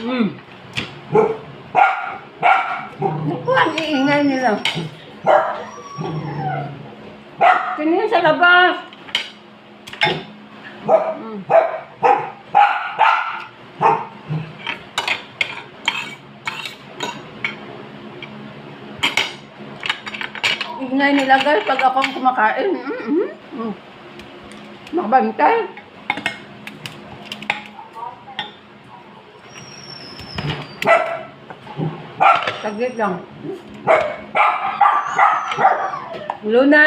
Mm. Naku, ang iingay nila. Tingin sa labas. Mm. Ingay nila guys pag akong kumakain. Mm -hmm. mm. Makabantay. Saglit lang. Luna!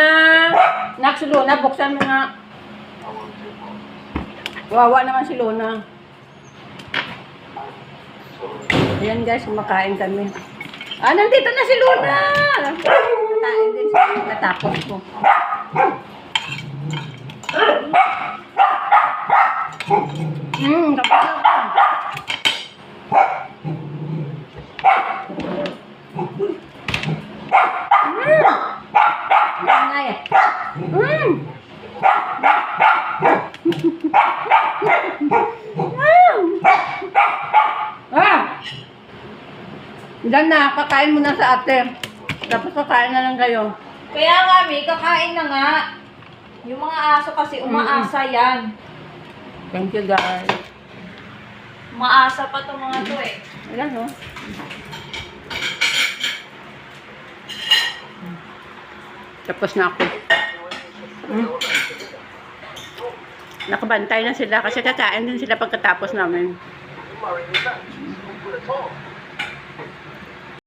Nak, si Luna, buksan mo nga. Wawa naman si Luna. Ayan guys, kumakain kami. Ah, nandito na si Luna! Kain din siya natapos ko. Hmm, kapag À? Mm. ah! Diyan na, kakain mo na sa ate. Tapos kakain na lang kayo. Kaya nga, may kakain na nga. Yung mga aso kasi umaasa yan. Thank you guys. Umaasa pa itong mga to eh. Ayan no? Tapos na ako. Mm. Nakabantay na sila kasi kakain din sila pagkatapos namin.